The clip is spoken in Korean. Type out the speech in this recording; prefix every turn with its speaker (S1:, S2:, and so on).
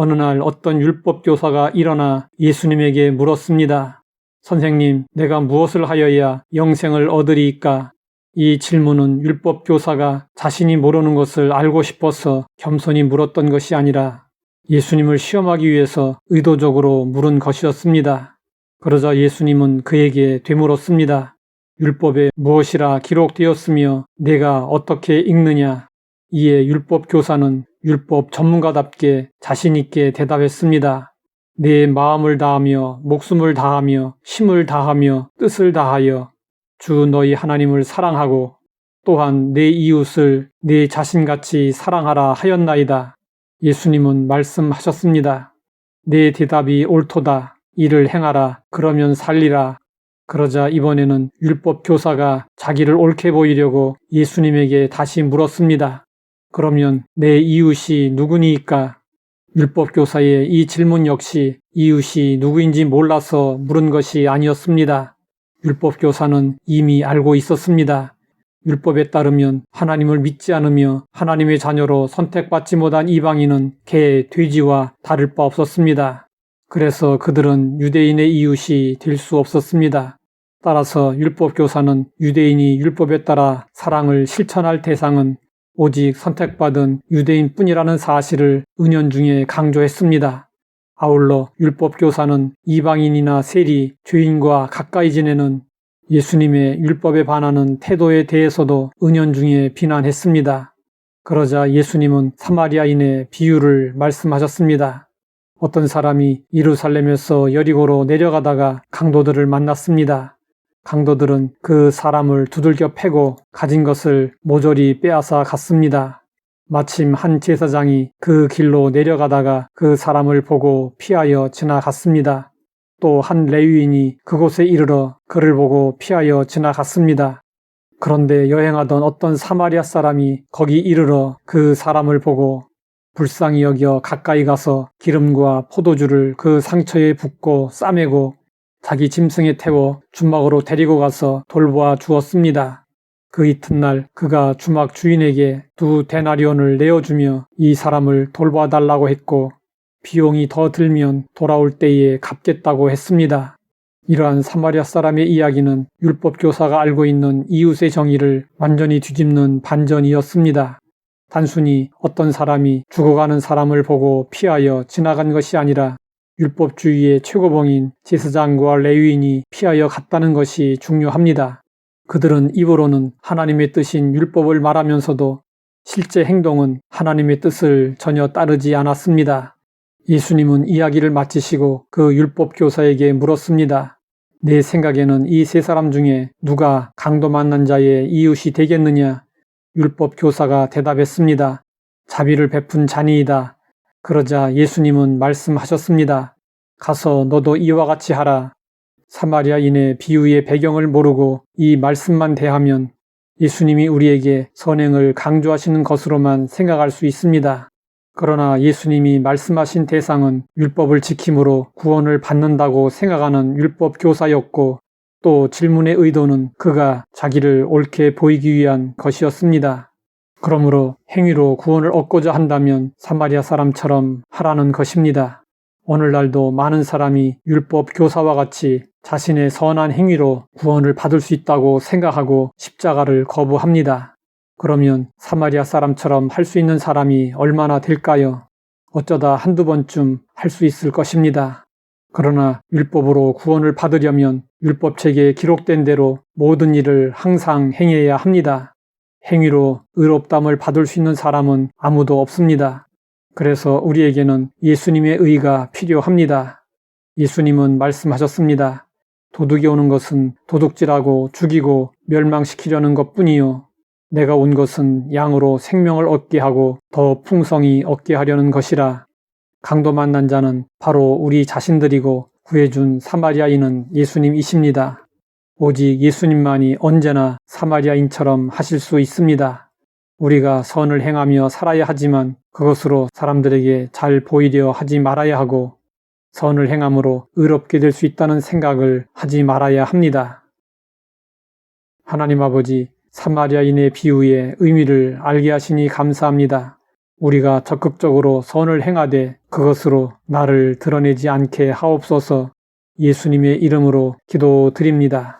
S1: 어느 날 어떤 율법 교사가 일어나 예수님에게 물었습니다. 선생님, 내가 무엇을 하여야 영생을 얻으리이까? 이 질문은 율법 교사가 자신이 모르는 것을 알고 싶어서 겸손히 물었던 것이 아니라 예수님을 시험하기 위해서 의도적으로 물은 것이었습니다. 그러자 예수님은 그에게 되물었습니다. 율법에 무엇이라 기록되었으며 내가 어떻게 읽느냐? 이에 율법 교사는 율법 전문가답게 자신있게 대답했습니다. 내 마음을 다하며 목숨을 다하며 힘을 다하며 뜻을 다하여 주 너희 하나님을 사랑하고 또한 내 이웃을 내 자신같이 사랑하라 하였나이다. 예수님은 말씀하셨습니다. 내 대답이 옳도다. 이를 행하라. 그러면 살리라. 그러자 이번에는 율법 교사가 자기를 옳게 보이려고 예수님에게 다시 물었습니다. 그러면 내 이웃이 누구니까? 율법 교사의 이 질문 역시 이웃이 누구인지 몰라서 물은 것이 아니었습니다. 율법 교사는 이미 알고 있었습니다. 율법에 따르면 하나님을 믿지 않으며 하나님의 자녀로 선택받지 못한 이방인은 개, 돼지와 다를 바 없었습니다. 그래서 그들은 유대인의 이웃이 될 수 없었습니다. 따라서 율법 교사는 유대인이 율법에 따라 사랑을 실천할 대상은 오직 선택받은 유대인뿐이라는 사실을 은연중에 강조했습니다. 아울러 율법 교사는 이방인이나 세리, 죄인과 가까이 지내는 예수님의 율법에 반하는 태도에 대해서도 은연중에 비난했습니다. 그러자 예수님은 사마리아인의 비유를 말씀하셨습니다. 어떤 사람이 이루살렘에서 여리고로 내려가다가 강도들을 만났습니다. 강도들은 그 사람을 두들겨 패고 가진 것을 모조리 빼앗아 갔습니다. 마침 한 제사장이 그 길로 내려가다가 그 사람을 보고 피하여 지나갔습니다. 또 한 레위인이 그곳에 이르러 그를 보고 피하여 지나갔습니다. 그런데 여행하던 어떤 사마리아 사람이 거기 이르러 그 사람을 보고 불쌍히 여겨 가까이 가서 기름과 포도주를 그 상처에 붓고 싸매고 자기 짐승에 태워 주막으로 데리고 가서 돌보아 주었습니다. 그 이튿날 그가 주막 주인에게 두 데나리온을 내어주며 이 사람을 돌봐 달라고 했고 비용이 더 들면 돌아올 때에 갚겠다고 했습니다. 이러한 사마리아 사람의 이야기는 율법 교사가 알고 있는 이웃의 정의를 완전히 뒤집는 반전이었습니다. 단순히 어떤 사람이 죽어가는 사람을 보고 피하여 지나간 것이 아니라 율법주의의 최고봉인 제사장과 레위인이 피하여 갔다는 것이 중요합니다. 그들은 입으로는 하나님의 뜻인 율법을 말하면서도 실제 행동은 하나님의 뜻을 전혀 따르지 않았습니다. 예수님은 이야기를 마치시고 그 율법 교사에게 물었습니다. 내 생각에는 이 세 사람 중에 누가 강도 만난 자의 이웃이 되겠느냐? 율법 교사가 대답했습니다. 자비를 베푼 자니이다. 그러자 예수님은 말씀하셨습니다. 가서 너도 이와 같이 하라. 사마리아인의 비유의 배경을 모르고 이 말씀만 대하면 예수님이 우리에게 선행을 강조하시는 것으로만 생각할 수 있습니다. 그러나 예수님이 말씀하신 대상은 율법을 지킴으로 구원을 받는다고 생각하는 율법 교사였고 또 질문의 의도는 그가 자기를 옳게 보이기 위한 것이었습니다. 그러므로 행위로 구원을 얻고자 한다면 사마리아 사람처럼 하라는 것입니다. 오늘날도 많은 사람이 율법 교사와 같이 자신의 선한 행위로 구원을 받을 수 있다고 생각하고 십자가를 거부합니다. 그러면 사마리아 사람처럼 할 수 있는 사람이 얼마나 될까요? 어쩌다 한두 번쯤 할 수 있을 것입니다. 그러나 율법으로 구원을 받으려면 율법책에 기록된 대로 모든 일을 항상 행해야 합니다. 행위로 의롭담을 받을 수 있는 사람은 아무도 없습니다. 그래서 우리에게는 예수님의 의가 필요합니다. 예수님은 말씀하셨습니다. 도둑이 오는 것은 도둑질하고 죽이고 멸망시키려는 것 뿐이요. 내가 온 것은 양으로 생명을 얻게 하고 더 풍성히 얻게 하려는 것이라. 강도 만난 자는 바로 우리 자신들이고 구해준 사마리아인은 예수님이십니다. 오직 예수님만이 언제나 사마리아인처럼 하실 수 있습니다. 우리가 선을 행하며 살아야 하지만 그것으로 사람들에게 잘 보이려 하지 말아야 하고 선을 행함으로 의롭게 될 수 있다는 생각을 하지 말아야 합니다. 하나님 아버지, 사마리아인의 비유의 의미를 알게 하시니 감사합니다. 우리가 적극적으로 선을 행하되 그것으로 나를 드러내지 않게 하옵소서 예수님의 이름으로 기도드립니다.